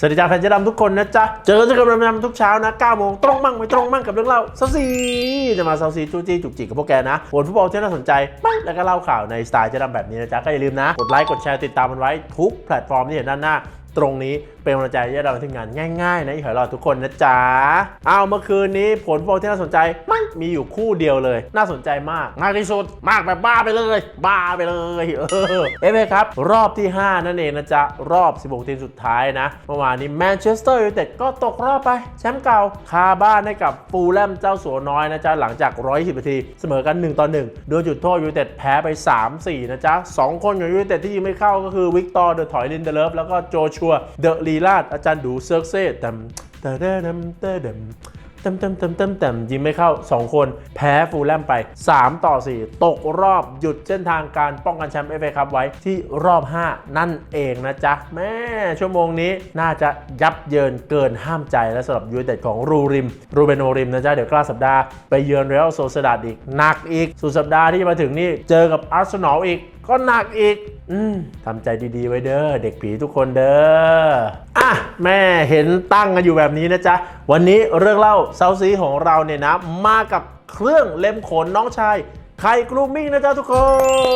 สวัสดีจ้าแฟนเจ๊ดำทุกคนนะจ๊ะ เจอเจอกันประจำทุกเช้านะ9โมงตรงมั่งไม่ตรงมั่งกับเรื่องเล่าเซาซีจะมาเซาซีจู้จี้จุกจิกกับพวกแกนะวนฟุตบอลที่น่าสนใจไม่แล้วก็เล่าข่าวในสไตล์เจ๊ดำแบบนี้นะจ๊ะก็อย่าลืมนะ กดไลค์กดแชร์ติดตามมันไว้ทุกแพลตฟอร์มที่เห็นด้านหน้า ตรงนี้ เป็นกำลังใจให้เจ๊ดำทีมงานง่ายๆนะอีกหอยรอทุกคนนะจ๊ะเอาเมื่อคืนนี้ผลฟุตบอลที่น่าสนใจไม่มีอยู่คู่เดียวเลย น่าสนใจมากมากที่สุดมากแบบบ้าไปเลย บ้าไปเลยเออเอฟเอครับรอบที่ 5 นั่นเองนะจ๊ะ รอบ 16 ทีมสุดท้ายนะเมื่อวานนี้แมนเชสเตอร์ยูไนเต็ดก็ตกรอบไป แชมป์เก่าคาบ้านให้กับฟูลแลมเจ้าสัวน้อยนะจ๊ะ หลังจาก120นาที เสมอกัน 1 ต่อ 1 โดยจุดโทษยูไนเต็ดแพ้ไป 3-4 นะจ๊ะ 2 คนของยูไนเต็ดที่ยิงไม่เข้าก็คือวิกตอร์เดอะถอยลินเดเลฟแล้วก็โจชัวเดอะลีลาดอาจารย์ดูเซิร์กเซ่แต่แต่เดมเตเดมเต็มเต็มเต็มเต็มเต็มยิงไม่เข้า 2 คนแพ้ฟูลแลมไป 3 ต่อ 4 ตกรอบหยุดเส้นทางการป้องกันแชมป์เอฟเอคัพไว้ที่รอบ 5 นั่นเองนะจ๊ะ แม่ชั่วโมงนี้น่าจะยับเยินเกินห้ามใจและสำหรับยูไนเต็ดของรูริม รูเบนโอริมนะจ๊ะ เดี๋ยวกล้าสัปดาห์ไปเยือนเรอัลโซเซดาดอีกหนักอีกสุดสัปดาห์ที่จะมาถึงนี่เจอกับอาร์เซนอลอีก ก็หนักอีก อืมทำใจดีๆไว้เด้อเด็กผีทุกคนเด้ออะแม่เห็นตั้งกันอยู่แบบนี้นะจ๊ะ วันนี้เรื่องเล่าเซาซีของเราเนี่ยนะ มากับเครื่องเล็มขนน้องชายไข่กรูมมิ่งนะจ๊ะทุกค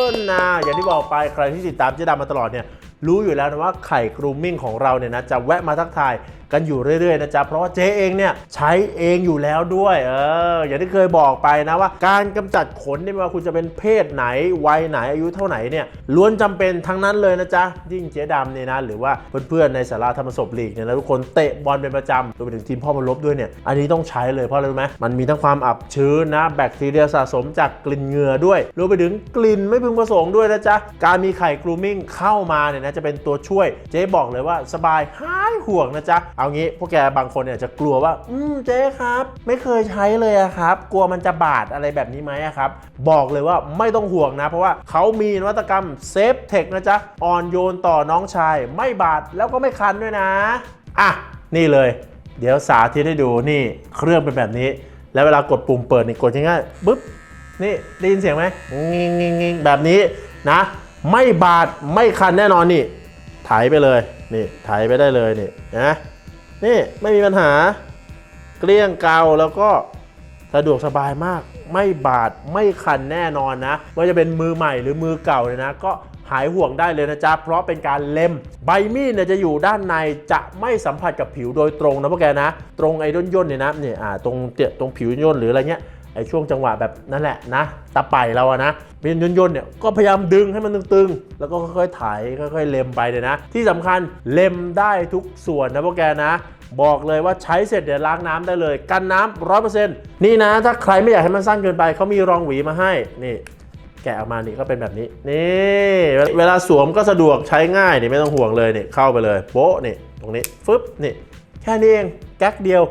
นนะอย่างที่บอกไปใครที่ติดตามเจ๊ดำมาตลอดเนี่ยรู้อยู่แล้วนะว่าไข่กรูมมิ่งของเราเนี่ยนะจะแวะมาทักทาย กันอยู่เรื่อยๆนะจ๊ะเพราะว่าเจ๊เองเนี่ยใช้เองอยู่แล้วด้วยเอออย่างที่เคยบอกไปนะว่า การกำจัดขนเนี่ยไม่ว่าคุณจะเป็นเพศไหนวัยไหนอายุเท่าไหนเนี่ยล้วนจำเป็นทั้งนั้นเลยนะจ๊ะยิ่งเจ๊ดำเนี่ยนะหรือว่าเพื่อนๆในสาราธรรมศพลีกเนี่ยนะทุกคนเตะบอลเป็นประจำรวมไปถึงทีมพ่อมาลบด้วยเนี่ยอันนี้ต้องใช้เลยเพราะอะไรรู้ไหมมันมีทั้งความอับชื้นนะแบคทีเรียสะสมจากกลิ่นเหงื่อด้วยรวมไปถึงกลิ่นไม่พึงประสงค์ด้วยนะจ๊ะการมีไข่กรูมมิ่งเข้ามาเนี่ยนะจะเป็นตัวช่วย เจ๊บอกเลยว่าสบายหายห่วงนะจ๊ะเอางี้พวกแกบางคนเนี่ยจะกลัวว่า อืมเจ๊ครับ ไม่เคยใช้เลยอะครับ กลัวมันจะบาดอะไรแบบนี้ไหมอะครับ บอกเลยว่าไม่ต้องห่วงนะ เพราะว่าเขามีนวัตกรรมเซฟเทคนะจ๊ะอ่อนโยนต่อน้องชาย ไม่บาดแล้วก็ไม่คันด้วยนะ อะ นี่เลย เดี๋ยวสาธิตให้ดูนี่เครื่องเป็นแบบนี้ แล้วเวลากดปุ่มเปิดนี่กดง่ายๆปึ๊บนี่ได้ยินเสียงไหมงิงงิงงิงแบบนี้นะ ไม่บาดไม่คันแน่นอนนี่ไถไปเลยนี่ไถไปได้เลยนี่นะ นี่ไม่มีปัญหาเกลี้ยงเกาแล้วก็สะดวกสบายมาก ไม่บาดไม่คันแน่นอนนะว่าจะเป็นมือใหม่หรือมือเก่าเลยนะ ก็หายห่วงได้เลยนะจ๊ะ เพราะเป็นการเล็ม ใบมีดเนี่ยจะอยู่ด้านในจะไม่สัมผัสกับผิวโดยตรงนะพวกแกนะ ตรงไอ้ด้นย่นเนี่ยนะเนี่ยอ่าตรงเจ็ตรงผิวย่นหรืออะไรเงี้ยไอ้ช่วงจังหวะแบบนั่นแหละนะตาไปเราอะนะเป็นยนยนเนี่ยก็พยายามดึงให้มันตึงๆ แล้วก็ค่อยๆไถค่อยๆเล็มไปเลยนะ ที่สำคัญเล็มได้ทุกส่วนนะพวกแกนะ บอกเลยว่าใช้เสร็จเดี๋ยวล้างน้ำได้เลย กันน้ำร้อยเปอร์เซ็นต์นี่นะ ถ้าใครไม่อยากให้มันสั้นเกินไปเขามีรองหวีมาให้นี่ แกะออกมานี่ก็เป็นแบบนี้ นี่ เวลาสวมก็สะดวกใช้ง่ายนี่ไม่ต้องห่วงเลยนี่เข้าไปเลยโบ๊ะนี่ตรงนี้ฟึบนี่แค่นี้เองแก๊กเดียว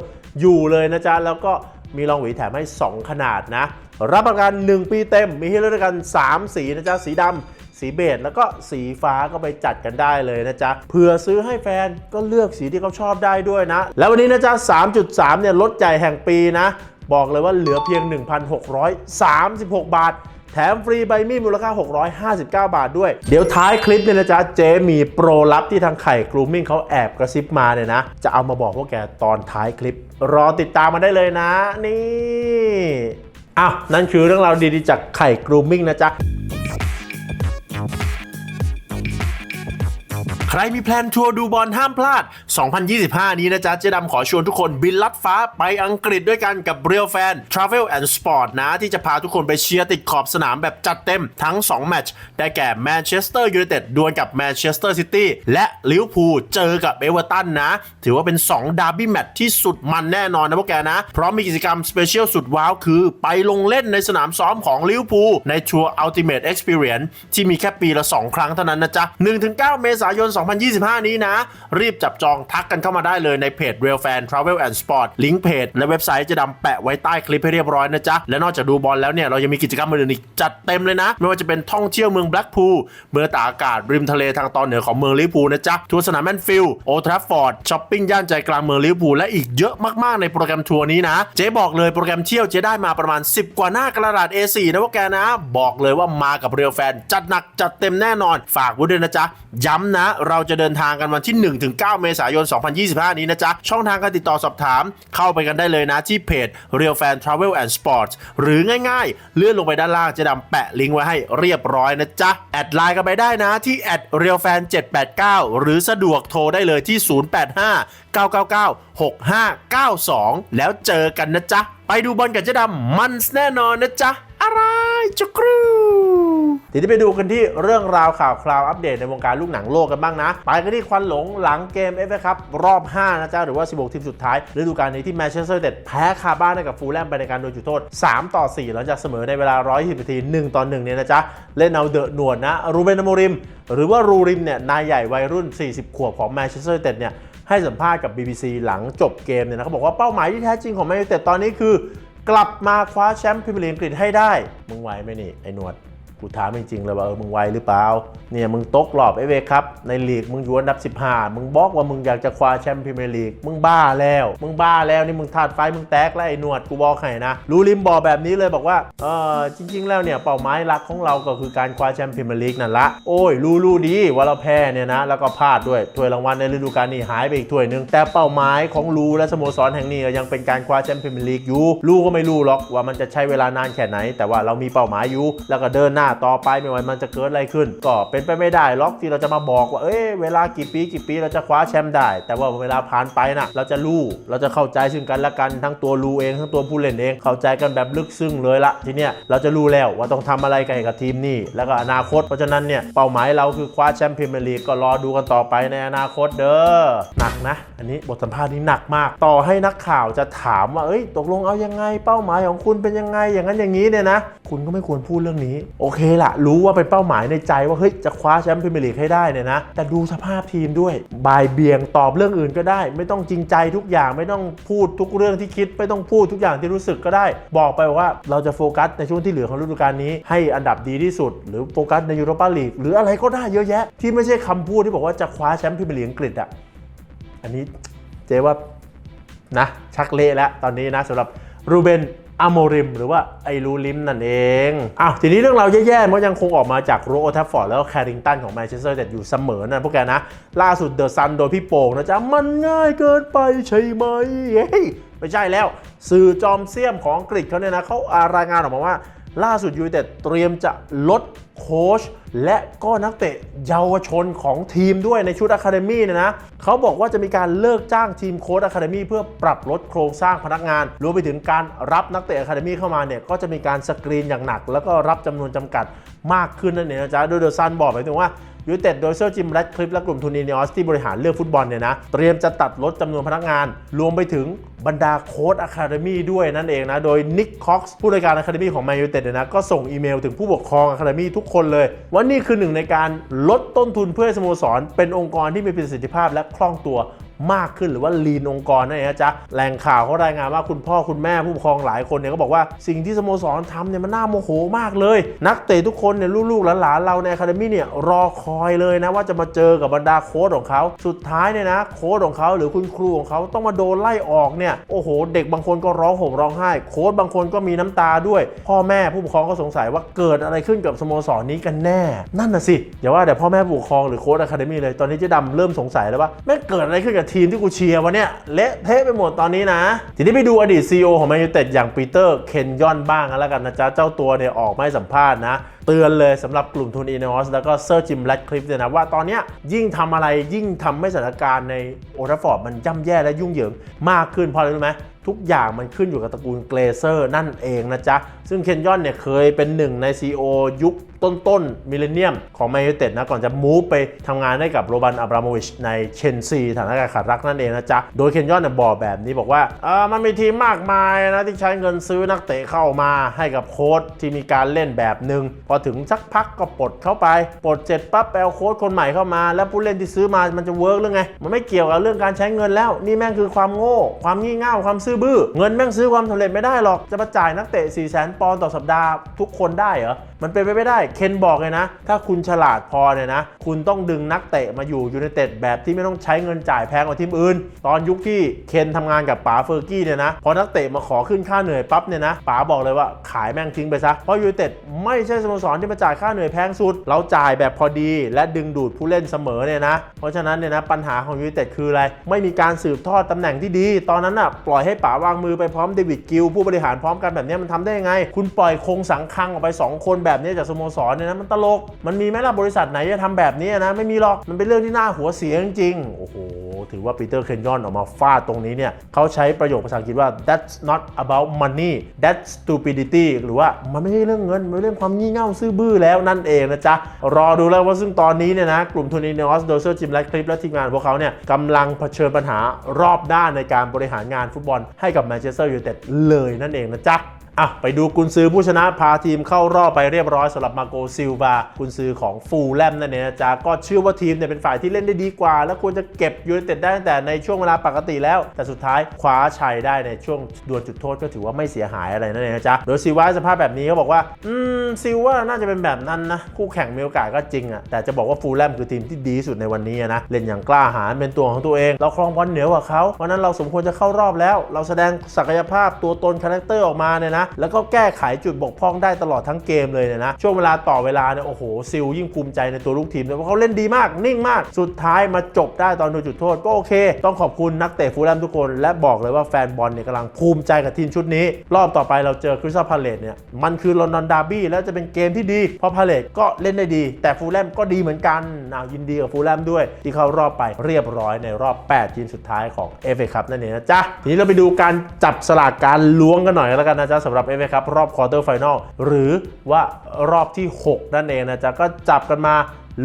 อยู่เลยนะจ๊ะแล้วก็มีรองหวีแถมให้ 2 ขนาดนะ รับประกัน 1 ปีเต็มมีให้เลือกกัน 3 สีนะจ๊ะสีดำ สีเบจแล้วก็สีฟ้าก็ไปจัดกันได้เลยนะจ๊ะเผื่อซื้อให้แฟนก็เลือกสีที่เขาชอบได้ด้วยนะ แล้ววันนี้นะจ๊ะ 3.3 เนี่ยลดใหญ่แห่งปีนะ บอกเลยว่าเหลือเพียง 1,636 บาทแถมฟรีใบมีดมูลค่า 659 บาทด้วย เดี๋ยวท้ายคลิปเนี่ยนะจ๊ะ เจมีโปรลับที่ทางไข่กรูมมิ่งเขาแอบกระซิบมาเนี่ยนะ จะเอามาบอกพวกแกตอนท้ายคลิป รอติดตามมาได้เลยนะ นี่อ้าวนั่นคือเรื่องราวดีๆจากไข่กรูมมิ่งนะจ๊ะ ใครมีแพลนทัวร์ดูบอลห้ามพลาด 2025 นี้นะจ๊ะเจ๊ดำขอชวนทุกคนบินลัดฟ้าไปอังกฤษด้วยกันกับ Real Fan Travel and Sport นะ ที่จะพาทุกคนไปเชียร์ติดขอบสนามแบบจัดเต็มทั้ง 2 แมตช์ได้แก่แมนเชสเตอร์ยูไนเต็ดดวลกับแมนเชสเตอร์ซิตี้และลิเวอร์พูลเจอกับเอเวอร์ตันนะ ถือว่าเป็น 2 ดาร์บี้แมตช์ที่สุดมันแน่นอนนะพวกแกนะ เพราะมีกิจกรรมสเปเชียลสุดว้าวคือ ไปลงเล่นในสนามซ้อมของลิเวอร์พูลในทัวร์ Ultimate Experience ที่มีแค่ปีละ 2 ครั้งเท่านั้นนะจ๊ะ1-9 เมษายน2025 นี้นะ รีบจับจองทักกันเข้ามาได้เลยในเพจ Real Fan Travel and Sport ลิงก์เพจและเว็บไซต์จะดำแปะไว้ใต้คลิปให้เรียบร้อยนะจ๊ะ และนอกจากดูบอลแล้วเนี่ย เรายังมีกิจกรรมอื่นอีกจัดเต็มเลยนะ ไม่ว่าจะเป็นท่องเที่ยวเมืองแบล็กพูลเมืองตากอากาศริมทะเลทางตอนเหนือของเมืองลิเวอร์พูลนะจ๊ะทัวร์สนามแมนฟิลด์โอทราฟฟอร์ดช้อปปิ้งย่านใจกลางเมืองลิเวอร์พูลและอีกเยอะมากๆในโปรแกรมทัวร์นี้นะเจ๊บอกเลยโปรแกรมเที่ยวเจ๊ได้มาประมาณ 10 กว่าหน้ากระดาษ A4 นะพวกแกนะ บอกเลยว่ามากับเรียลแฟนจัดหนักจัดเต็มแน่นอนฝากไว้ด้วยนะจ๊ะย้ำนะเราจะเดินทางกันวันที่ 1-9 เมษายน 2025 นี้นะจ๊ะ ช่องทางการติดต่อสอบถาม เข้าไปกันได้เลยนะที่เพจ Real Fan Travel and Sports หรือง่ายๆ เลื่อนลงไปด้านล่างเจะดำแปะลิงก์ไว้ให้เรียบร้อยนะจ๊ะ แอดไลน์กันไปได้นะที่แอด @realfan789 หรือสะดวกโทรได้เลยที่ 085 999 6592 แล้วเจอกันนะจ๊ะ ไปดูบอลกับเจ๊ดำมันแน่นอนนะจ๊ะอะไร จุกรูทีนี้ไปดูกันที่เรื่องราวข่าวคราวอัปเดตในวงการลูกหนังโลกกันบ้างนะ ไปกันที่ควันหลงหลังเกมเอฟเอครับรอบ 5 นะจ๊ะ หรือว่า 16 ทีมสุดท้ายฤดูกาลนี้ที่แมนเชสเตอร์เต็ดแพ้คาบ้านให้กับฟูลแลมไปในการโดนจุดโทษ 3 ต่อ 4 หลังจากเสมอในเวลา 120นาที 1 ต่อ 1 เนี่ยนะจ๊ะ เล่นเอาเดอะหนวดนะรูเบนอโมริม หรือว่ารูริมเนี่ยนายใหญ่วัยรุ่น 40 ขวบของแมนเชสเตอร์เต็ดเนี่ยให้สัมภาษณ์กับ BBC หลังจบเกมเนี่ยนะเขาบอกว่าเป้าหมายที่แท้จริงของแมนยูไนเต็ดตอนนี้คือ กลับมาคว้าแชมป์พรีเมียร์ลีกอังกฤษให้ได้ มึงไหวไหมนี่ไอ้หนวด กูถามจริงๆเลยว่าเออมึงไวหรือเปล่า เนี่ยมึงตกรอบเอเวครับในลีกมึงอยู่อันดับ 15 มึงบอกว่ามึงอยากจะคว้าแชมป์พรีเมียร์ลีก มึงบ้าแล้ว มึงบ้าแล้วนี่มึงถาดไฟมึงแตกแล้วไอ้หนวดกูบอกให้นะรูริมบอกแบบนี้เลยบอกว่าเออจริง ๆ แล้วเนี่ยเป้าหมายหลักของเราก็คือการคว้าแชมป์พรีเมียร์ลีกนั่นละโอ้ยรู้รู้ดีว่าเราแพ้เนี่ยนะแล้วก็พลาดด้วยถ้วยรางวัลในฤดูกาลนี้หายไปอีกถ้วยหนึงแต่เป้าหมายของรูและสโมสรแห่งนี้ก็ยังเป็นการคว้าแชมป์พรีเมียร์ลีกอยู่รูก็ไม่รู้หรอกว่ามันจะใช้เวลานานแค่ไหน แต่ว่าเรามีเป้าหมายอยู่แล้วก็เดินหน้าต่อไปไม่ว่ามันจะเกิดอะไรขึ้น ก็เป็นไปไม่ได้หรอกที่เราจะมาบอกว่าเอ้ยเวลากี่ปีกี่ปีเราจะคว้าแชมป์ได้ แต่ว่าเวลาผ่านไปนะเราจะรู้เราจะเข้าใจซึ่งกันและกันทั้งตัวรูเองทั้งตัวผู้เล่นเองเข้าใจกันแบบลึกซึ้งเลยละทีเนี้ยเราจะรู้แล้วว่าต้องทำอะไรกันกับทีมนี้แล้วก็อนาคตเพราะฉะนั้นเนี่ยเป้าหมายเราคือคว้าแชมป์พรีเมียร์ลีกก็รอดูกันต่อไปในอนาคตเด้อหนักนะ อันนี้บทสัมภาษณ์นี้หนักมาก ต่อให้นักข่าวจะถามว่าเอ้ยตกลงเอายังไง เป้าหมายของคุณเป็นยังไงอย่างนั้นอย่างนี้เนี่ยนะ คุณก็ไม่ควรพูดเรื่องนี้โอเคละรู้ว่าเป็นเป้าหมายในใจว่าเฮ้ยจะคว้าแชมป์พรีเมียร์ลีกให้ได้เนี่ยนะ แต่ดูสภาพทีมด้วยบายเบียงตอบเรื่องอื่นก็ได้ ไม่ต้องจริงใจทุกอย่างไม่ต้องพูดทุกเรื่องที่คิด ไม่ต้องพูดทุกอย่างที่รู้สึกก็ได้ บอกไปว่าเราจะโฟกัสในช่วงที่เหลือของฤดูกาลนี้ ให้อันดับดีที่สุด หรือโฟกัสในยูโรปาลีกหรืออะไรก็ได้เยอะแยะ ที่ไม่ใช่คำพูดที่บอกว่าจะคว้าแชมป์พรีเมียร์ลีกอังกฤษอะอันนี้เจ๊ว่านะชักเละแล้วตอนนี้นะสำหรับรูเบน อโมริมหรือว่าไอรูลิมนั่นเองอ้าวทีนี้เรื่องราวแย่ๆมันยังคงออกมาจากโรโอทัฟฟอร์ดแล้วก็แคริงตันของแมนเชสเตอร์แต่อยู่เสมอนะพวกแกนะ ล่าสุดเดอะซันโดยพี่โป่งนะจ๊ะ มันง่ายเกินไปใช่ไหมเฮ้ยไม่ใช่แล้ว สื่อจอมเสี้ยมของอังกฤษเขาเนี่ยนะเขารายงานออกมาว่า ล่าสุดยูไนเต็ดเตรียมจะลดโค้ชและก็นักเตะเยาวชนของทีมด้วยในชุดอะคาเดมี่เนี่ยนะเขาบอกว่าจะมีการเลิกจ้างทีมโค้ชอะคาเดมี่เพื่อปรับลดโครงสร้างพนักงาน รวมไปถึงการรับนักเตะอะคาเดมี่เข้ามาเนี่ยก็จะมีการสกรีนอย่างหนัก แล้วก็รับจำนวนจำกัดมากขึ้นนั่นเองนะจ๊ะโดยเดอซันบอกไปถึงว่า ยูเต็ดโดยเซอร์จิมแรดคลิปและกลุ่มทุนนีเนอสที่บริหารเรื่องฟุตบอลเนี่ยนะ เตรียมจะตัดลดจำนวนพนักงาน รวมไปถึงบรรดาโค้ดอะคาเดมี่ด้วยนั่นเองนะ โดยนิกคอกซ์ผู้บริการอะคาเดมี่ของแมนยูเต็ดเนี่ยนะ ก็ส่งอีเมลถึงผู้ปกครองอะคาเดมี่ทุกคนเลย ว่านี่คือหนึ่งในการลดต้นทุนเพื่อสโมสร เป็นองค์กรที่มีประสิทธิภาพและคล่องตัว มากขึ้นหรือว่าลีนองค์กรนั่นเองนะจ๊ะแหล่งข่าวเขารายงานว่าคุณพ่อคุณแม่ผู้ปกครองหลายคนเนี่ยก็บอกว่าสิ่งที่สโมสรทำเนี่ยมันน่าโมโหมากเลย นักเตะทุกคนเนี่ยลูกๆหลานๆเราในอะคาเดมี่เนี่ยรอคอยเลยนะว่าจะมาเจอกับบรรดาโค้ชของเขาสุดท้ายเนี่ยนะโค้ชของเขาหรือคุณครูของเขาต้องมาโดนไล่ออกเนี่ยโอ้โห เด็กบางคนก็ร้องห่มร้องไห้ โค้ชบางคนก็มีน้ำตาด้วย พ่อแม่ผู้ปกครองก็สงสัยว่าเกิดอะไรขึ้นกับสโมสรนี้กันแน่ นั่นน่ะสิอย่าว่าแต่พ่อแม่ผู้ปกครองหรือโค้ชอะคาเดมี่เลยตอนนี้เจ๊ดำเริ่มสงสัยแล้วว่าแม่เกิดอะไรขึ้นกับทีมที่กูเชียร์วะเนี่ยเละเทะไปหมดตอนนี้นะ ทีนี้ไปดูอดีต CEO ของแมนยูเต็ดอย่างปีเตอร์เคนยอนบ้างกันแล้วกันนะจ๊ะ เจ้าตัวเนี่ยออกมาให้สัมภาษณ์นะ เตือนเลยสำหรับกลุ่มทุนอีเนอสแล้วก็เซอร์จิมแรดคลิฟเนี่ยนะ ว่าตอนเนี้ยยิ่งทำอะไรยิ่งทำให้สถานการณ์ในโอทัฟฟอร์ดมันย่ำแย่และยุ่งเหยิงมากขึ้นเพราะอะไรรู้ไหมทุกอย่างมันขึ้นอยู่กับตระกูลเกรเซอร์นั่นเองนะจ๊ะ ซึ่งเคนยอนเนี่ยเคยเป็นหนึ่งใน CEO ยุค ต้นๆมิเลเนียมของแมนยูเต็ดนะก่อนจะมูฟไปทำงานได้กับโรบันอับราโมวิชในเชนซีฐานะการขาดรักนั่นเองนะจ๊ะ โดยเคนยอนเนี่ยบอกแบบนี้บอกว่าเออมันมีทีมมากมายนะที่ใช้เงินซื้อนักเตะเข้ามาให้กับโค้ชที่มีการเล่นแบบหนึ่งพอถึงสักพักก็ปลดเข้าไปปลดเสร็จปั๊บแปลโค้ชคนใหม่เข้ามา แล้วผู้เล่นที่ซื้อมามันจะเวิร์กหรือไงมันไม่เกี่ยวกับเรื่องการใช้เงินแล้ว นี่แม่งคือความโง่ ความงี่เง่าความซื่อซื้อบื้อเงินแม่งซื้อความสำเร็จไม่ได้หรอกจะมาจ่ายนักเตะ4 0 0 0 0 0ปอนต่อสัปดาห์ทุกคนได้เหรอมันเป็นไปไม่ได้เคนบอกเลยนะ ถ้าคุณฉลาดพอเนี่ยนะ คุณต้องดึงนักเตะมาอยู่ยูไนเต็ดแบบที่ไม่ต้องใช้เงินจ่ายแพงกว่าทีมอื่น ตอนยุคที่เคนทำงานกับป๋าเฟอร์กี้เนี่ยนะ พอนักเตะมาขอขึ้นค่าเหนื่อยปั๊บเนี่ยนะป๋าบอกเลยว่าขายแม่งทิ้งไปซะ เพราะยูไนเต็ดไม่ใช่สโมสรที่มาจ่ายค่าเหนื่อยแพงสุด เราจ่ายแบบพอดี และดึงดูดผู้เล่นเสมอเนี่ยนะ เพราะฉะนั้นเนี่ยนะปัญหาของยูไนเต็ดคืออะไร ไม่มีการสืบทอดตำแหน่งที่ดี ตอนนั้นอะปล่อยให้ป๋าวางมือไปพร้อมเดวิดกิลผู้บริหารพร้อมกันแบบนี้มันทำได้ยังไง คุณปล่อยคงสังคังออกไป 2 คนแบบนี้จากสโมสรเนี่ยนะมันตลก มันมีไหมล่ะบริษัทไหนจะทำแบบนี้นะไม่มีหรอกมันเป็นเรื่องที่น่าหัวเสียจริงๆโอ้โหถือว่าปีเตอร์เคนยอนออกมาฟาดตรงนี้เนี่ยเขาใช้ประโยคภาษาอังกฤษว่า that's not about money that's stupidity หรือว่ามันไม่ใช่เรื่องเงินมันเป็นเรื่องความงี่เง่าซื่อบื้อแล้วนั่นเองนะจ๊ะ รอดูแล้วว่าซึ่งตอนนี้เนี่ยนะกลุ่มทูนีเนอสโดเซอร์จิมและคลิปและทีมงานพวกเขาเนี่ยกำลังเผชิญปัญหารอบด้านในการบริหารงานฟุตบอลให้กับแมนเชสเตอร์ยูไนเต็ดเลยนั่นเองนะจ๊ะ อะไปดูกุนซือผู้ชนะพาทีมเข้ารอบไปเรียบร้อยสำหรับมาโกซิลวากุนซือของฟูลแลมนั่นเองนะจ๊ะก็เชื่อว่าทีมเนี่ยเป็นฝ่ายที่เล่นได้ดีกว่า และควรจะเก็บยูไนเต็ดได้ตั้งแต่ในช่วงเวลาปกติแล้ว แต่สุดท้ายคว้าชัยได้ในช่วงดวลจุดโทษก็ถือว่าไม่เสียหายอะไรนั่นเองนะจ๊ะโดยซิลวาสภาพแบบนี้เขาบอกว่า อืมซิลว่าน่าจะเป็นแบบนั้นนะคู่แข่งมีโอกาสก็จริงอะแต่จะบอกว่าฟูลแลมคือทีมที่ดีสุดในวันนี้นะเล่นอย่างกล้าหาญเป็นตัวของตัวเองเราครองบอลเหนือกว่าเขาเพราะนั้นเราสมควรจะเข้ารอบแล้ว เราแสดงศักยภาพตัวตนคาแรคเตอร์ออกมาเนี่ยนะแล้วก็แก้ไขจุดบกพร่องได้ตลอดทั้งเกมเลยเนี่ยนะ ช่วงเวลาต่อเวลาเนี่ยโอ้โหซิลยิ่งภูมิใจในตัวลูกทีมเลยเพราะเขาเล่นดีมากนิ่งมาก สุดท้ายมาจบได้ตอนโดนจุดโทษก็โอเค ต้องขอบคุณนักเตะฟูลแลมทุกคน และบอกเลยว่าแฟนบอลเนี่ยกำลังภูมิใจกับทีมชุดนี้ รอบต่อไปเราเจอคริสตัลพาเลตเนี่ยมันคือลอนดอนดาร์บี้แล้วจะเป็นเกมที่ดีเพราะพาเลตก็เล่นได้ดี แต่ฟูลแลมก็ดีเหมือนกันนายินดีกับฟูลแลมด้วย ที่เข้ารอบไปเรียบร้อยในรอบ 8 ทีมสุดท้ายของ FA เอคัพนั่นเองนะจ๊ะทีนี้เราไปดูการจับสลากการล้วงกันหน่อยแล้วกันนะจ๊ะสำหรับ FA ครับรอบควอเตอร์ไฟนอลหรือว่ารอบที่ 6 นั่นเองนะจ๊ะก็จับกันมา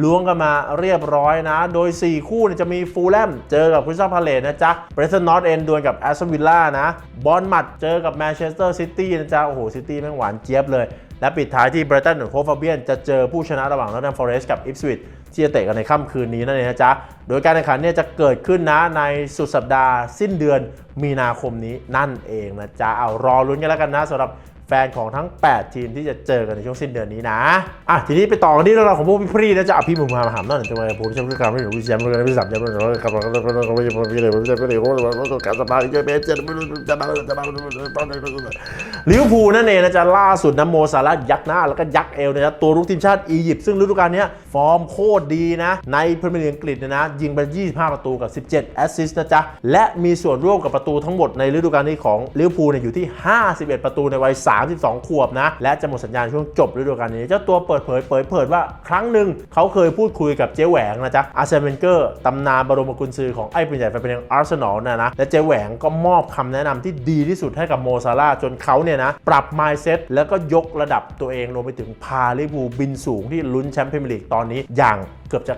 ล้วงกันมาเรียบร้อยนะ โดย 4 คู่จะมีฟูลแลมเจอกับคริสตัลพาเลตนะจ๊ะเบรสตันนอตเอนดวลกับแอสตันวิลล่านะ บอลมัดเจอกับแมนเชสเตอร์ซิตี้นะจ๊ะ โอ้โห ซิตี้แม่งหวานเจี๊ยบเลย และปิดท้ายที่เบรตันกับโคฟาเบียนจะเจอผู้ชนะระหว่างนอตแ a มฟอเรสต์กับอิฟสวิต ที่จะเตะกันในค่ำคืนนี้นั่นเองนะจ๊ะ โดยการแข่งขันเนี่ยจะเกิดขึ้นนะในสุดสัปดาห์สิ้นเดือนมีนาคมนี้นั่นเองนะจ๊ะ เอารอลุ้นกันแล้วกันนะสำหรับ แฟนของทั้ง 8 ทีมที่จะเจอกันในช่วงสิ้นเดือนนี้นะอะทีนี้ไปต่อกันที่เรื่องราวของพวกพี่พรีนะจะอภิมุมมาหามนั่นจะมาผมจะพูดคำไม่รู้วิเชียรไม่รู้วิสัมจะไม่รู้คำว่าไม่รู้ไม่รู้ไม่รู้ไม่รู้ไม่รู้ไม่รู้การสบายจะเป็นจะไม่รู้จะมาจะมาตอนไหนลิเวอร์พูลนั่นเองนะจะล่าสุดนะโมซาลายักหน้าแล้วก็ยักเอวนะจ๊ะตัวลูกทีมชาติอียิปต์ซึ่งฤดูกาลนี้ฟอร์มโคตรดีนะ ในพรีเมียร์ลีกอังกฤษนะยิงไป 25 ประตูกับ 17 แอสซิสต์นะจ๊ะและมีส่วนร่วมกับประตูทั้งหมดในฤดูกาลนี้ของลิเวอร์พูลเนี่ยอยู่ที่ 51 ประตูในวัย32 ขวบนะ และจะหมดสัญญาณช่วงจบฤดูกาลนี้ เจ้าตัวเปิดเผยเผยเผยว่าครั้งหนึ่งเขาเคยพูดคุยกับเจ๊แหวงนะจ๊ะอาร์เซนเวนเกอร์ตำนานบรมกุญซือของไอ้ปืนใหญ่ไฟเป็นยังอาร์เซนอลนะนะและเจ๊แหวงก็มอบคำแนะนำที่ดีที่สุดให้กับโมซาลาจนเขาเนี่ยนะปรับ mindset แล้วก็ยกระดับตัวเองรวมไปถึงพาลิเวอร์พูบินสูงที่ลุ้นแชมป์พรีเมียร์ลีกตอนนี้อย่างเกือบจะ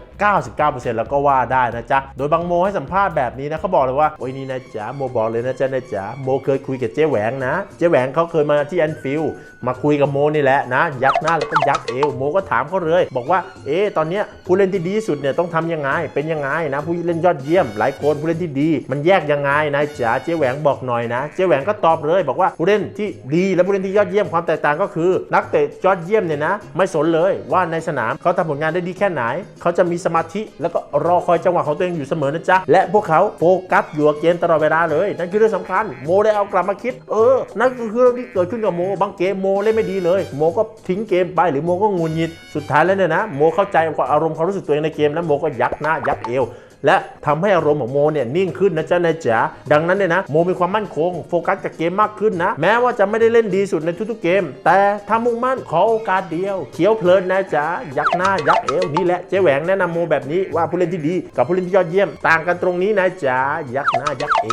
99%แล้วก็ว่าได้นะจ๊ะ โดยบางโมให้สัมภาษณ์แบบนี้นะเขาบอกเลยว่า โอ้ยนี่นะจ๊ะ โมบอกเลยนะจ๊ะนะจ๊ะ โมเคยคุยกับเจ๊แหวงนะ เจ๊แหวงเขาเคยมาที่แอนฟิลมาคุยกับโมนี่แหละนะ ยักหน้าแล้วก็ยักเอวโมก็ถามเขาเลย บอกว่าเอ๊ตอนนี้ผู้เล่นที่ดีที่สุดเนี่ยต้องทำยังไง เป็นยังไงนะ ผู้เล่นยอดเยี่ยม หลายคนผู้เล่นที่ดี มันแยกยังไงนะจ๊ะเจ๊แหวงบอกหน่อยนะ เจ๊แหวงก็ตอบเลย บอกว่าผู้เล่นที่ดีและผู้เล่นที่ยอดเยี่ยมความแตกต่างก็คือ นักเตะยอดเยี่ยมเนี่ยนะ ไม่สนเลยว่าในสนามเขาทำผลงานได้ดีแค่ไหน เขาจะมีสมาธิแล้วก็รอคอยจังหวะของตัวเองอยู่เสมอนะจ๊ะและพวกเขาโฟกัสอยู่กับเกมตลอดเวลาเลยนั่นคือเรื่องสำคัญโมได้เอากลับมาคิด เออนั่นก็คือเรื่องที่เกิดขึ้นกับโมมบางเกมโมเล่นไม่ดีเลย โมก็ทิ้งเกมไปหรือโมก็งุนงิดสุดท้ายแล้วเนี่ยนะโมเข้าใจความอารมณ์ความรู้สึกตัวเองในเกมแล้วโมก็ยักหน้ายักเอว และทำให้อารมณ์ของโมเนี่ยนิ่งขึ้นนะจ๊ะนายจ๋าดังนั้นเนี่ยนะโมมีความมั่นคงโฟกัสกับเกมมากขึ้นนะ แม้ว่าจะไม่ได้เล่นดีสุดในทุกๆเกม แต่ถ้ามุ่งมั่นขอโอกาสเดียวเขียวเพลินนะจ๊ะยักหน้ายักเอวนี่แหละเจ๊แหวงแนะนำโมแบบนี้ว่าผู้เล่นที่ดี กับผู้เล่นที่ยอดเยี่ยมต่างกันตรงนี้นะจ๊ะยักหน้ายักเอ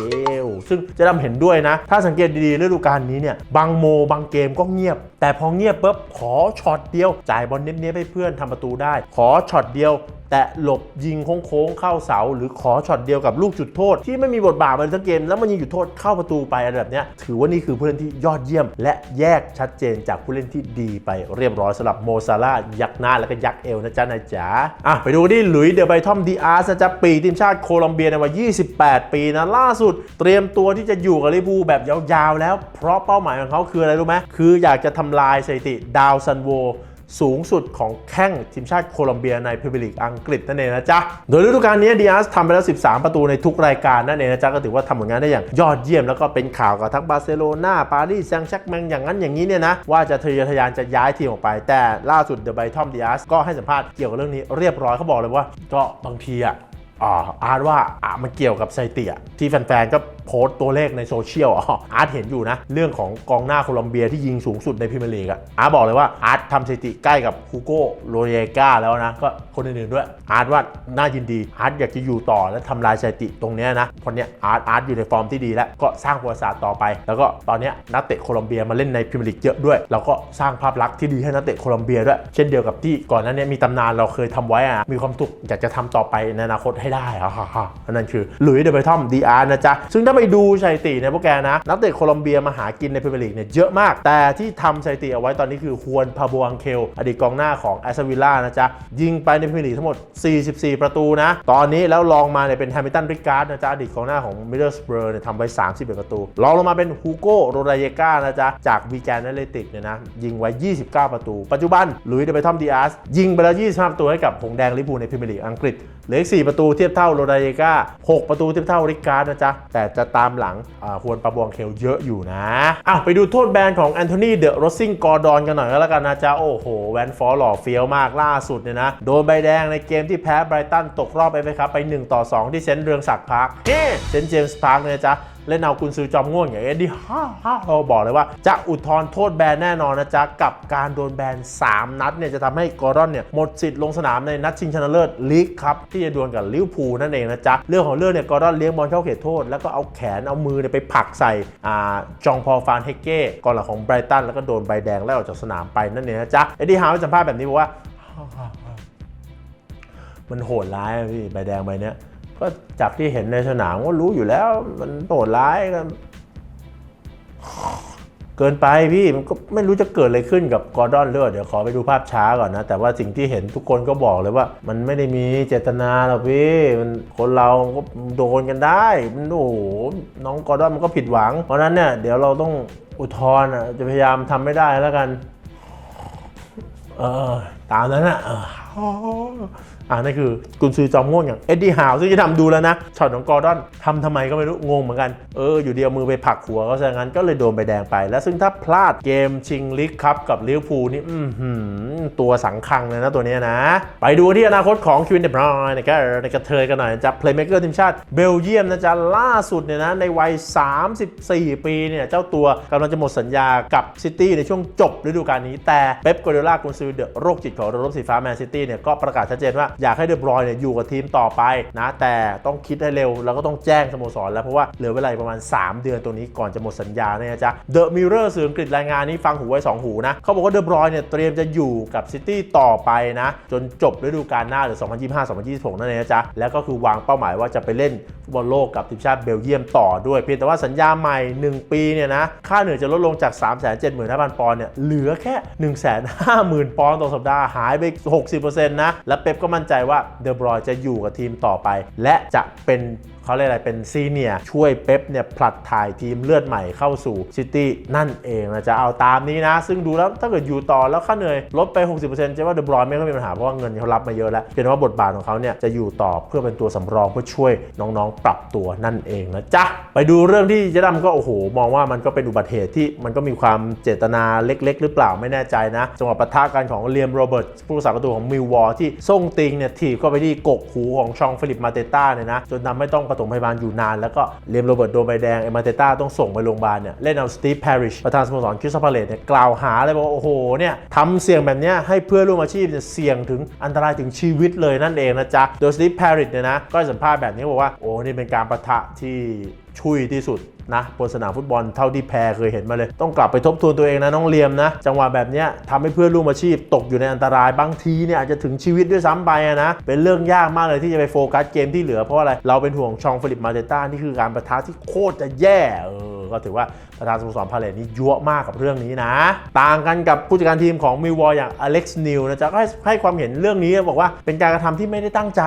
ว ซึ่งจะดำเห็นด้วยนะ ถ้าสังเกตดีๆฤดูกาลนี้เนี่ยบางโมบางเกมก็เงียบ แต่พอเงียบปุ๊บขอช็อตเดียวจ่ายบอลเนี้ยๆให้เพื่อนทำประตูได้ ขอช็อตเดียว แต่หลบยิงโค้งเข้าเสา หรือขอช็อตเดียวกับลูกจุดโทษ ที่ไม่มีบทบาทมาทั้งเกม แล้วมันยิงจุดโทษเข้าประตูไปอะไรแบบนี้ถือว่านี่คือผู้เล่นที่ยอดเยี่ยม และแยกชัดเจนจากผู้เล่นที่ดีไปเรียบร้อยสำหรับโมซาลายักหน้าแล้วก็ยักเอวนะจ๊ะนายจ๋าอะไปดูที่หลุยส์เดอไบทอมดีอาร์สนะจ๊ะปีทีมชาติโคลอมเบียในวัย 28 ปีนะล่าสุด เตรียมตัวที่จะอยู่กับลิเวอร์พูแบบยาวๆ แล้วเพราะเป้าหมายของเขาคืออะไรรู้ไหมคืออยากจะทำลายสถิติดาวซันโว สูงสุดของแข้งทีมชาติโคลอมเบียในพรีเมียร์ลีกอังกฤษนั่นเองนะจ๊ะ โดยฤดูกาลนี้ดิอาสทำไปแล้ว 13 ประตูในทุกรายการนั่นเองนะจ๊ะ ก็ถือว่าทำผลงานได้อย่างยอดเยี่ยมแล้วก็เป็นข่าวกับทั้งบาร์เซโลนาปารีสแซงต์แชร์กแมงอย่างนั้นอย่างนี้เนี่ยนะ ว่าจะทะเยอทะยานจะย้ายทีมออกไป แต่ล่าสุดเดอะไบทอมดิอาสก็ให้สัมภาษณ์เกี่ยวกับเรื่องนี้เรียบร้อยเขาบอกเลยว่าก็บางทีอะ อาร์ตว่าอะมันเกี่ยวกับสถิติอะที่แฟนๆ ก็โพสต์ตัวเลขในโซเชียลอะอาร์ตเห็นอยู่นะ เรื่องของกองหน้าโคลอมเบียที่ยิงสูงสุดในพรีเมียร์ลีกอะอาร์ตบอกเลยว่าอาร์ตทำสถิติใกล้กับฮูโก้โรเยกาแล้วนะ ก็คนอื่นๆด้วย อาร์ตว่าน่ายินดี อาร์ตอยากจะอยู่ต่อและทำลายสถิติตรงนี้นะคนเนี้ยอาร์ตอาร์ตอยู่ในฟอร์มที่ดีแล้วก็สร้างประวัติศาสตร์ต่อไป แล้วก็ตอนเนี้ยนักเตะโคลอมเบียมาเล่นในพรีเมียร์ลีกเยอะด้วยแล้วก็สร้างภาพลักษณ์ที่ดีให้นักเตะโคลอมเบียด้วย เช่นเดียวกับที่ก่อนหนั้นเนี่ยมีตำนานเราเคยทำไว้อะมีความสุขอยากจะทำต่อไปในอนาคตให้ได้อะฮ่าฮ่าอันนั้นคือหลุยเดอะไบทอมดีอาร์นะจ๊ะ ซึ่งถ้าไปดูสถิติเนี่ยพวกแกนะ นักเตะโคลอมเบียมาหากินในพรีเมียร์ลีกเนี่ยเยอะมาก แต่ที่ทำสถิติเอาไว้ตอนนี้คือฮวนพาโบังเคล อดีตกองหน้าของแอสวิลล่านะจ๊ะ ยิงไปในพรีเมียร์ลีกทั้งหมด 44 ประตูนะ ตอนนี้แล้วลองมาเนี่ยเป็นแฮมิลตันริการ์ดนะจ๊ะ อดีตกองหน้าของมิดเดิลสเบอร์เนี่ยทำไว้31 ประตูลองลงมาเป็นฮูโก้โรดาเยกานะจ๊ะจากวีแกนนัเลติกเนี่ยนะยิงไว้ 29 ประตู ปัจจุบันหลุยเดเบทอมดีอาร์สยิงไปแล้ว25ประตูให้กับหงแดงลิเวอร์พูลในพรีเมียร์ลีกอังกฤษ เหลืออีก4ประตูเทียบเท่าโรดาเยกา6ประตูเทียบเท่าริการ์ดนะจ๊ะ แต่จะตามหลังอ่าฮวนปาบวงเคลเยอะอยู่นะอ้าวไปดูโทษแบนของแอนโทนีเดอะโรซิงกอร์ดอนกันหน่อยก็แล้วกันนะจ๊ะ โอ้โห แวนฟอร์หล่อเฟี้ยวมากล่าสุดเนี่ยนะ โดนใบแดงในเกมที่แพ้ไบรตันตกรอบไปไหมครับไป 1 ต่อ 2 ที่เซนต์เรืองศักดิ์พาร์คเฮ้เซนต์เจมส์พาร์คเนี่ยจ๊ะ เล่นเอากุนซือจอมง่วงอย่างเอ็ดดี้ฮ่าฮ่าเราบอกเลยว่าจะอุทธรณ์โทษแบนแน่นอนนะจ๊ะ กับการโดนแบน 3 นัดเนี่ยจะทำให้กอรอนเนี่ยหมดสิทธิ์ลงสนามในนัดชิงชนะเลิศลีกครับที่จะดวลกับลิเวอร์พูลนั่นเองนะจ๊ะ เรื่องของเรื่องเนี่ยกอรอนเลี้ยงบอลเข้าเขตโทษ แล้วก็เอาแขนเอามือเนี่ยไปผลักใส่อ่าจองพอลฟานเฮเก้กองหลังของไบรตันแล้วก็โดนใบแดงไล่ออกจากสนามไปนั่นเองนะจ๊ะเอ็ดดี้ฮาวให้สัมภาษณ์แบบนี้บอกว่า มันโหดร้ายพี่ใบแดงใบเนี้ย ก็จากที่เห็นในสนามก็รู้อยู่แล้ว มันโหดร้ายกันเกินไปพี่มันก็ไม่รู้จะเกิดอะไรขึ้นกับกอร์ดอนเลือดเดี๋ยวขอไปดูภาพช้าก่อนนะ แต่ว่าสิ่งที่เห็นทุกคนก็บอกเลยว่า มันไม่ได้มีเจตนาหรอกพี่มันคนเราก็โดนกันได้มันโอ้โหน้องกอร์ดอนมันก็ผิดหวัง เพราะนั้นเนี่ยเดี๋ยวเราต้องอุทธรณ์จะพยายามทำไม่ได้แล้วกัน เออตามนั้นอะ อ่านั่นคือกุนซือจอมง่วงอย่างเอ็ดดี้ฮาวซึ่งจะทำดูแล้วนะช็อตของกอร์ดอนทำทำไมก็ไม่รู้งงเหมือนกันเอออยู่เดียวมือไปผลักหัวเขาซะงั้นก็เลยโดนใบแดงไป แล้วซึ่งถ้าพลาดเกมชิงลีกคัพกับลิเวอร์พูลนี่อือหือตัวสังคังเลยนะตัวนี้นะ ไปดูที่อนาคตของคิวินเดบรอยน์นะครับในกระเทยกันหน่อยจะเพลย์เม k เกอร์ทีมชาติเบลเยียมนะจ๊ะล่าสุดเนี่ยนะในวัย 34 ปีเนี่ยเจ้าตัวกำลังจะหมดสัญญากับซิตี้ในช่วงจบฤดูกาลนี้แต่เป๊ปกัวเดล่ากุนซือเดอะโรคจิตของรือรบสีฟ้าแมนซิตี้เนี่ยก็ประกาศชัดเจนว่าอยากให้เดบรอยเนี่ยอยู่กับทีมต่อไปนะแต่ต้องคิดให้เร็ว แล้วก็ต้องแจ้งสโมสรแล้วเพราะว่าเหลือเวลาอีกประมาณ 3 เดือนตัวนี้ก่อนจะหมดสัญญาเนี่ยนะจ๊ะเดอะมิเรอร์สื่ออังกฤษรายงานนี้ฟังหูไว้ 2 หูนะเขาบอกว่าเดบรอยเนี่ยเตรียมจะอยู่กับซิตี้ต่อไปนะจนจบฤดูกาลหน้าหรือ 2025-2026 นั่นเองนะจ๊ะแล้วก็คือวางเป้าหมายว่าจะไปเล่นฟุตบอลโลกกับทีมชาติเบลเยียมต่อด้วย เพียงแต่ว่าสัญญาใหม่ 1 ปีเนี่ยนะค่าเหนื่อยจะลดลงจาก 375,000 ปอนด์เนี่ยเหลือแค่ 150,000 ปอนด์ต่อสัปดาห์หายไป 60%นะและเป๊ปก็มั่นใจว่าเดบรอยจะอยู่กับทีมต่อไป และจะเป็น เขาเรียกอะไรเป็นซีเนียช่วยเป๊ปเนี่ยผลัดถ่ายทีมเลือดใหม่เข้าสู่ซิตี้นั่นเองนะจะเอาตามนี้นะ ซึ่งดูแล้วถ้าเกิดอยู่ต่อแล้วค่าเหนื่อยลดไป 60%จะว่าเดบรอยไม่ค่อยมีปัญหาเพราะว่าเงินเขารับมาเยอะแล้วเพียงว่าบทบาทของเขาเนี่ยจะอยู่ต่อเพื่อเป็นตัวสำรองเพื่อช่วยน้องๆ ปรับตัวนั่นเองนะจ๊ะไปดูเรื่องที่เจดำก็โอ้โห มองว่ามันก็เป็นอุบัติเหตุที่มันก็มีความเจตนาเล็ก ๆ หรือเปล่าไม่แน่ใจนะจังหวะปะทะกันของเลียมโรเบิร์ตผู้รักษาประตูของมิลวอร์ที่ส่งติงเนี่ยถีบเข้าไปที่กกหูของชองฟิลิปมาเตต้าเนี่ยนะจนทำให้ต้องถมพยาบาลอยู่นาน แล้วก็เลียมโรเบิร์ตโดนใบแดงเอมาเตต้าต้องส่งไปโรงพยาบาลเนี่ยเล่นเอาสตีฟแพริชประธานสโมสรคริสตัลพาเลตเนี่ยกล่าวหาเลยบอกว่า โอ้โหเนี่ยทำเสี่ยงแบบเนี้ยให้เพื่อนร่วมอาชีพเนี่ยเสี่ยงถึงอันตรายถึงชีวิตเลยนั่นเองนะจ๊ะโดยสตีฟแพริชเนี่ยนะก็สัมภาษณ์แบบนี้บอกว่าโอ้นี่เป็นการประทะที่ ชุยที่สุดนะบนสนามฟุตบอลเท่าที่แพรเคยเห็นมาเลย ต้องกลับไปทบทวนตัวเองนะน้องเลียมนะ จังหวะแบบนี้ทำให้เพื่อนร่วมอาชีพตกอยู่ในอันตรายบางทีเนี่ยอาจจะถึงชีวิตด้วยซ้ำไปนะ เป็นเรื่องยากมากเลยที่จะไปโฟกัสเกมที่เหลือเพราะอะไร เราเป็นห่วงชองฟิลิปมาเตต้านี่คือการประทะที่โคตรจะแย่เออก็ถือว่าประธานสโมสรพาเลตนี่ยั่วมากกับเรื่องนี้นะ ต่างกันกับผู้จัดการทีมของมิววออย่างอเล็กซ์นิวนะจ๊ะก็ให้ให้ความเห็นเรื่องนี้บอกว่าเป็นการกระทำที่ไม่ได้ตั้งใจ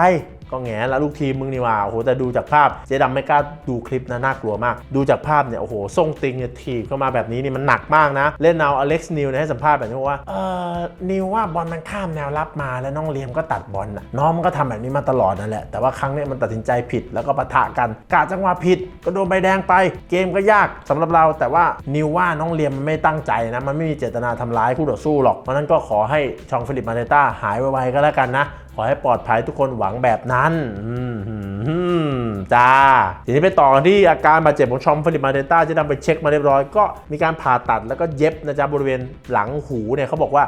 ก็แงแล้วลูกทีมมึงนี่ว่าโอ้โหแต่ดูจากภาพเจ๊ดำไม่กล้าดูคลิปนะน่ากลัวมาก ดูจากภาพเนี่ยโอ้โหส่งติงเนี่ยถีบเข้ามาแบบนี้นี่มันหนักมากนะ เล่นเอาอเล็กซ์นิวเนี่ยให้สัมภาษณ์แบบนี้ว่าเออนิวว่าบอลมันข้ามแนวรับมาแล้วน้องเลียมก็ตัดบอลนะน้องมันก็ทำแบบนี้มาตลอดนั่นแหละแต่ว่าครั้งนี้มันตัดสินใจผิดแล้วก็ปะทะกันกาจังหวะผิดก็โดนใบแดงไป เกมก็ยากสำหรับเรา แต่ว่านิวว่าน้องเลียมมันไม่ตั้งใจนะมันไม่มีเจตนาทำร้ายคู่ต่อสู้หรอกเพราะฉะนั้นก็ขอให้ชองฟิลิปมาเนต้าหายไวๆก็แล้วกันนะขอให้ปลอดภัยทุกคนหวังแบบนั้นจ้า ทีนี้ไปต่อที่อาการบาดเจ็บของชอมฟิลิปมาเดต้าจะนำไปเช็คมาเรียบร้อย ก็มีการผ่าตัดแล้วก็เย็บนะจ๊ะบริเวณหลังหูเนี่ยเขาบอกว่า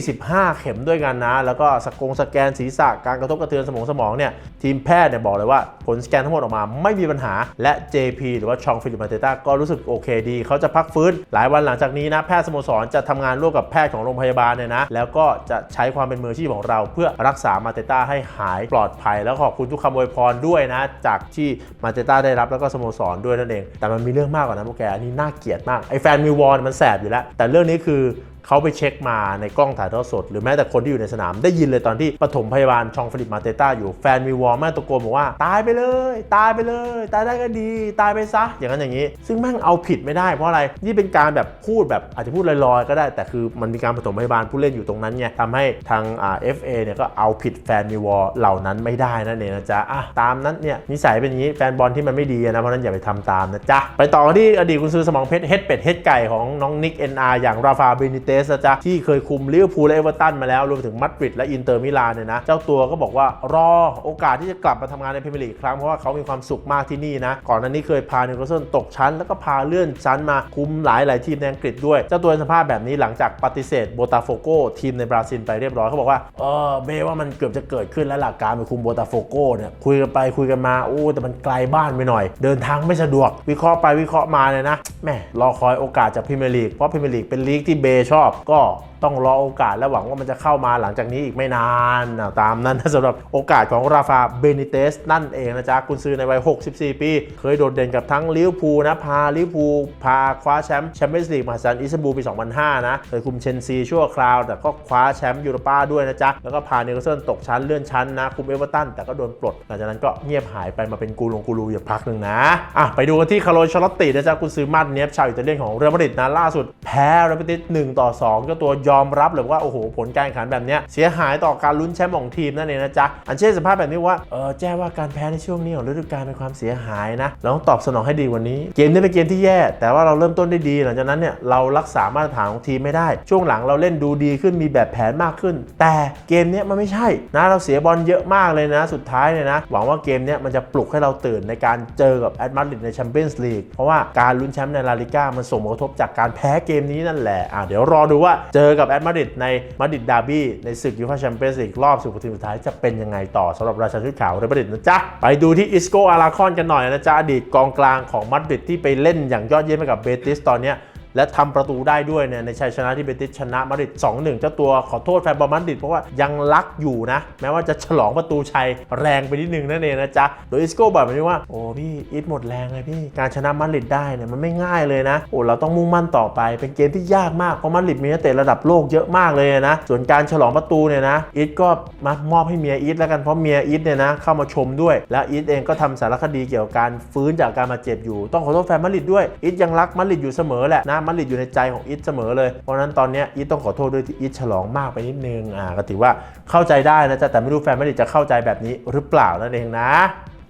25 เข็มด้วยกันนะ แล้วก็สกงสแกนศีรษะการกระทบกระเทือนสมองสมองเนี่ยทีมแพทย์เนี่ยบอกเลยว่าผลสแกนทั้งหมดออกมาไม่มีปัญหาและ JP หรือว่าชองฟิลิปมาเตต้าก็รู้สึกโอเคดี เขาจะพักฟื้นหลายวันหลังจากนี้นะแพทย์สโมสรจะทำงานร่วมกับแพทย์ของโรงพยาบาลเนี่ยนะแล้วก็จะใช้ความเป็นมืออาชีพของเราเพื่อรักษามาเตต้าให้หายปลอดภัย แล้วขอบคุณทุกคำอวยพรด้วยนะ จากที่มาเตต้าได้รับแล้วก็สโมสรด้วยนั่นเอง แต่มันมีเรื่องมากกว่านั้นพวกแกอันนี้น่าเกลียดมากไอ้แฟนมิววอนมันแสบอยู่แล้ว แต่เรื่องนี้คือ เขาไปเช็คมาในกล้องถ่ายทอดสด หรือแม้แต่คนที่อยู่ในสนามได้ยินเลยตอนที่ปฐมพยาบาลชองฟิลิปมาเตต้าอยู่แฟนมีวอร์แม่ตะโกนบอกว่า ตายไปเลย ตายไปเลย ตายได้ก็ดี ตายไปซะอย่างนั้นอย่างนี้ ซึ่งแม่งเอาผิดไม่ได้เพราะอะไรนี่เป็นการแบบพูดแบบอาจจะพูดลอยๆก็ได้ แต่คือมันมีการปฐมพยาบาลผู้เล่นอยู่ตรงนั้นไงทำให้ทางเอ่า FA เนี่ยก็เอาผิดแฟนมีวอร์เหล่านั้นไม่ได้นั่นเองนะจ๊ะอะตามนั้นเนี่ยนิสัยเป็นอย่างนี้แฟนบอลที่มันไม่ดีนะเพราะนั้นอย่าไปทำตามนะจ๊ะไปต่อกันที่อดีตกุนซือสมองเพชรเฮดเป็ดเฮดไก่ของน้องนิกเอ็นอาร์อย่างราฟาเบนิเตสจ๊ะที่เคยคุมลิเวอร์พูลและเอเวอร์ตันมาแล้วรวมถึงมาดริดและอินเตอร์มิลานเนี่ยนะเจ้าตัวก็บอกว่ารอโอกาสที่จะกลับมาทำงานในพรีเมียร์ลีกครั้งเพราะว่าเขามีความสุขมากที่นี่นะก่อนหน้านี้เคยพานิวคาสเซิลตกชั้น แล้วก็พาเลื่อนชั้นมาคุมหลายหลายทีมในอังกฤษด้วย เจ้าตัวให้สัมภาษณ์แบบนี้หลังจากปฏิเสธโบตาโฟโกทีมในบราซิลไปเรียบร้อยเขาบอกว่าเออเบว่ามันเกือบจะเกิดขึ้นแล้วหลักการไปคุมโบตาโฟโกเนี่ยคุยกันไปคุยกันมาโอ้แต่มันไกลบ้านไปหน่อย เดินทางไม่สะดวก วิเคราะห์ไปวิเคราะห์มาเนี่ยนะแม่รอคอยโอกาสจากพรีเมียร์ลีกเพราะพรีเมียร์ลีกเป็นลีกที่เบชอบก็ต้องรอโอกาสและหวังว่ามันจะเข้ามาหลังจากนี้อีกไม่นานนะตามนั้นนะสำหรับโอกาสของราฟาเบนิเตสนั่นเองนะจ๊ะกุนซือในวัย 64 ปี เคยโดดเด่นกับทั้งลิเวอร์พูลนะพาลิเวอร์พูลพาคว้าแชมป์แชมเปี้ยนส์ลีกมหาศาลอิสตันบูลปี 2005 นะเคยคุมเชนซีชั่วคราว แต่ก็คว้าแชมป์ยูโรป้าด้วยนะจ๊ะ แล้วก็พาเนิวคาสเซิลตกชั้นเลื่อนชั้นนะ คุมเอเวอร์ตัน แต่ก็โดนปลด หลังจากนั้นก็เงียบหายไปมาเป็นกูลงกูรูอยู่พักหนึ่งนะอะไปดูกันที่คาร์โลชลอตตินะจ๊ะกุนซือมาดเนียบชาวอิตาเลียนของเรอัลมาดริดนะล่าสุดแพ้เรอัลมาดริด1ต่อ2เจ้าตัวยอมรับเลยว่าโอ้โหผลการแข่งขันแบบเนี้ยเสียหายต่อการลุ้นแชมป์ของทีมนั่นเองนะจ๊ะอันเช่นสัมภาษณ์แบบนี้ว่าเออแจ้ว่าการแพ้ในช่วงนี้ของฤดูกาลเป็นความเสียหายนะเราต้องตอบสนองให้ดีกว่านี้ เกมนี้เป็นเกมที่แย่ แต่ว่าเราเริ่มต้นได้ดี หลังจากนั้นเนี่ยเรารักษามาตรฐานของทีมไม่ได้ ช่วงหลังเราเล่นดูดีขึ้นมีแบบแผนมากขึ้น แต่เกมนี้มันไม่ใช่นะเราเสียบอลเยอะมากเลยนะ สุดท้ายเนี่ยนะหวังว่าเกมนี้มันจะปลุกให้เราตื่นในการเจอกับแอตมาดริดในแชมเปี้ยนส์ลีกเพราะว่าการลุ้นแชมป์ในลาลิก้ามันส่งผลกระทบจากการแพ้เกมนี้นั่นแหละอะเดี๋ยวรอดูว่าเจอกับแอตมาดริดในมาดริดดาร์บี้ในศึกยูฟ่าแชมเปี้ยนส์ลีกรอบสิบทีมสุดท้ายจะเป็นยังไงต่อสำหรับราชาชุดขาวเรอัลมาดริดนะจ๊ะ ไปดูที่อิสโกอาราคอนกันหน่อยนะจ๊ะ อดีตกองกลางของมาดริดที่ไปเล่นอย่างยอดเยี่ยมให้กับเบติสตอนเนี้ย และทำประตูได้ด้วยเนี่ยในชัยชนะที่เบติสชนะมาดริด2-1 เจ้าตัวขอโทษแฟนบอลมาดริดเพราะว่ายังรักอยู่นะ แม้ว่าจะฉลองประตูชัยแรงไปนิดนึงนั่นเองนะจ๊ะ โดยอิสโก้บอกแบบนี้ว่า โอ้พี่อิทหมดแรงเลยพี่ การชนะมาดริดได้เนี่ยมันไม่ง่ายเลยนะ โอ้เราต้องมุ่งมั่นต่อไป เป็นเกมที่ยากมาก เพราะมาดริดมีนักเตะระดับโลกเยอะมากเลยนะ ส่วนการฉลองประตูเนี่ยนะอิทก็มามอบให้เมียอิทแล้วกันเพราะเมียอิทเนี่ยนะเข้ามาชมด้วย แล้วอิทเองก็ทำสารคดีเกี่ยวกับการฟื้นจากการมาเจ็บอยู่ ต้องขอโทษแฟนมาดริดด้วยอิทยังรักมาดริดอยู่เสมอแหละนะมาดริดอยู่ในใจของอิทเสมอเลย เพราะนั้นตอนนี้อิทต้องขอโทษด้วยที่อิทฉลองมากไปนิดนึงอ่าก็ถือว่าเข้าใจได้นะจ๊ะแต่ไม่รู้แฟนมาดริดจะเข้าใจแบบนี้หรือเปล่านั่นเองนะ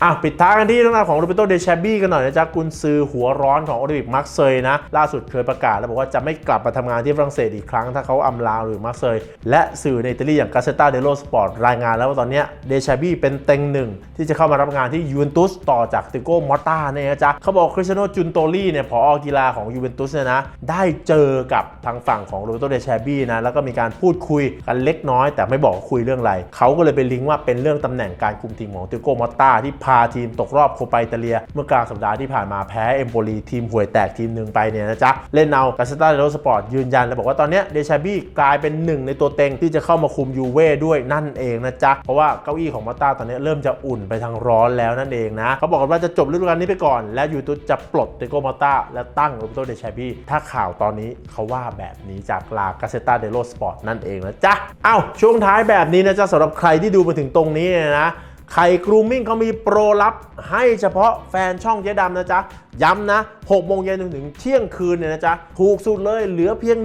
อะปิดท้ายกันที่เรื่องราวของโรเบโตเดชบี้กันหน่อยนะจ๊ะกุนซือหัวร้อนของโอลิมปิกมาร์กเซยนะ ล่าสุดเคยประกาศแล้วบอกว่าจะไม่กลับมาทำงานที่ฝรั่งเศสอีกครั้ง ถ้าเขาอำลาหรือมาร์กเซยและสื่อในอิตาลีอย่างกาเซตาเดโลสปอร์ตรายงานแล้วว่าตอนนี้เดชบี้เป็นเต็งหนึ่งที่จะเข้ามารับงานที่ยูเวนตุสต่อจากติโก้มอตตาเนี่ยนะจ๊ะเขาบอกคริสโนจุนโตลี่เนี่ยผอกีฬาของยูเวนตุสเนี่ยนะได้เจอกับทางฝั่งของโรเบโตเดชบี้นะแล้วก็มีการพูดคุยกันเล็กน้อย แต่ไม่บอกคุยเรื่องอะไรเขาก็เลยไปลิงก์ว่าเป็นเรื่องตำแหน่งการคุมทีมของติโก้มอตตาที่าทีมตกรอบโคปาอิตาเลีย เมื่อกลางสัปดาห์ที่ผ่านมาแพ้เอมโปลีทีมห่วยแตกทีมหนึ่งไปเนี่ยนะจ๊ะ เล่นเอากาเซตาเดโรสปอร์ตยืนยันแล้วบอกว่าตอนนี้เดชาบี้กลายเป็นหนึ่งในตัวเต็งที่จะเข้ามาคุมยูเว่ด้วยนั่นเองนะจ๊ะ เพราะว่าเก้าอี้ของมาต้าตอนนี้เริ่มจะอุ่นไปทางร้อนแล้วนั่นเองนะเขาบอกกันว่าจะจบฤดูกาลนี้ไปก่อน แล้วยูทูจะปลดเดโกมาต้าและตั้งโรเบโตเดชาบี้ถ้าข่าวตอนนี้เขาว่าแบบนี้จากลากาเซตาเดโรสปอร์ตนั่นเองนะจ๊ะเอ้าช่วงท้ายแบบนี้นะจ๊ะสำหรับใครที่ดูมาถึงตรงนี้เนี่ยนะ ไข่กรูมมิ่งเขามีโปรลับให้เฉพาะแฟนช่องเจ๊ดำนะจ๊ะ ย้ำนะ 6 โมงเย็นถึงเที่ยงคืนเนี่ยนะจ๊ะ ถูกสุดเลยเหลือเพียง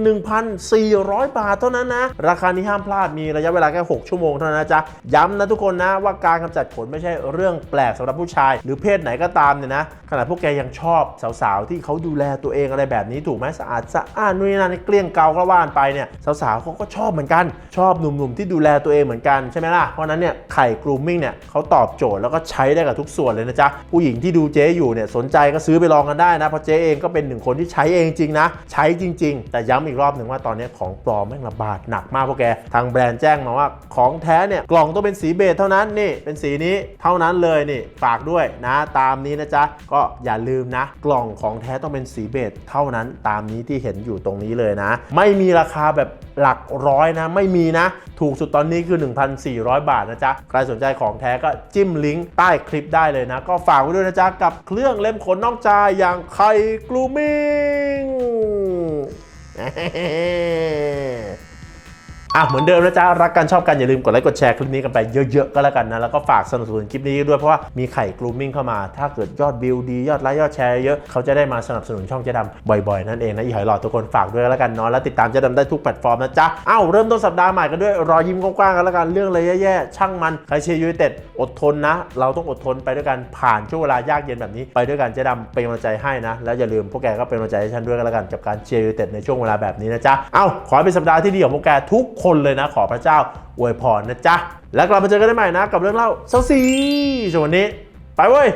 1,400 บาทเท่านั้นนะ ราคานี้ห้ามพลาด มีระยะเวลาแค่ 6 ชั่วโมงเท่านั้นนะจ๊ะ ย้ำนะทุกคนนะว่าการกำจัดขนไม่ใช่เรื่องแปลกสำหรับผู้ชาย หรือเพศไหนก็ตามเนี่ยนะขนาดพวกแกยังชอบสาวๆ ที่เขาดูแลตัวเองอะไรแบบนี้ถูกไหมสะอาดสะอ้านนู่นนนั่นเกลี้ยงเกาก็ว่านไปเนี่ยสาวๆเขาก็ชอบเหมือนกัน ชอบหนุ่มๆที่ดูแลตัวเองเหมือนกันใช่ไหมล่ะ เพราะฉะนั้นเนี่ยไข่กรูมมิ่งเนี่ยเขาตอบโจทย์แล้วก็ใช้ได้กับทุกส่วนเลยนะจ๊ะผู้หญิงที่ดูเจ๊อยู่เนี่ยสนใจก็ซื้อไปลองกันได้นะเพราะเจ๊เองก็เป็นหนึ่งคนที่ใช้เองจริงนะ ใช้จริง ๆ แต่ย้ำอีกรอบหนึ่งว่าตอนนี้ของปลอมแม่งระบาดหนักมากพวกแก ทางแบรนด์แจ้งมาว่าของแท้เนี่ยกล่องต้องเป็นสีเบจเท่านั้นนี่เป็นสีนี้เท่านั้นเลยนี่ฝากด้วยนะตามนี้นะจ๊ะก็อย่าลืมนะ กล่องของแท้ต้องเป็นสีเบจเท่านั้นตามนี้ที่เห็นอยู่ตรงนี้เลยนะ ไม่มีราคาแบบหลักร้อยนะ ไม่มีนะ ถูกสุดตอนนี้คือ 1,400 บาทนะจ๊ะ ใครสนใจของแท้ก็จิ้มลิงก์ใต้คลิปได้เลยนะ ก็ฝากไว้ด้วยนะจ๊ะ กับเครื่องเล่มขนนอกใจอย่างไข่กลูมิ่ง อะเหมือนเดิมนะจ๊ะ รักกันชอบกัน อย่าลืมกดไลค์กดแชร์คลิปนี้กันไปเยอะๆก็แล้วกันนะ แล้วก็ฝากสนับสนุนคลิปนี้ด้วยเพราะว่ามีไข่กลูมิ่งเข้ามา ถ้าเกิดยอดวิวดี ยอดไลค์ยอดแชร์เยอะเขาจะได้มาสนับสนุนช่องเจ๊ดำบ่อยๆ นั่นเองนะอีหอยหลอดทุกคนฝากด้วยแล้วกันเนาะแล้วติดตามเจ๊ดำได้ทุกแพลตฟอร์มนะจ๊ะอ้าวเริ่มต้นสัปดาห์ใหม่กันด้วยรอยยิ้มกว้างๆกันแล้วกันเรื่องอะไรแย่ๆช่างมันใครเชียร์ยูไนเต็ดอดทนนะ เราต้องอดทนไปด้วยกันผ่านช่วงเวลายากเย็นแบบนี้ไปด้วยกันเจ๊ดำเป็นกำลังใจให้นะแล้วอย่าลืมพวกแกก็เป็นกำลังใจให้ฉันด้วยกันแล้วกันกับการเชียร์ยูไนเต็ดในช่วงเวลาแบบนี้นะจ๊ะเอ้าขอให้เป็นสัปดาห์ที่ดีของพวกแกทุกคนเลยนะขอพระเจ้าอวยพรนะจ๊ะ แล้วกลับมาเจอกันได้ใหม่นะกับเรื่องเล่าเซาซีส่วนวันนี้ ไปเว้ย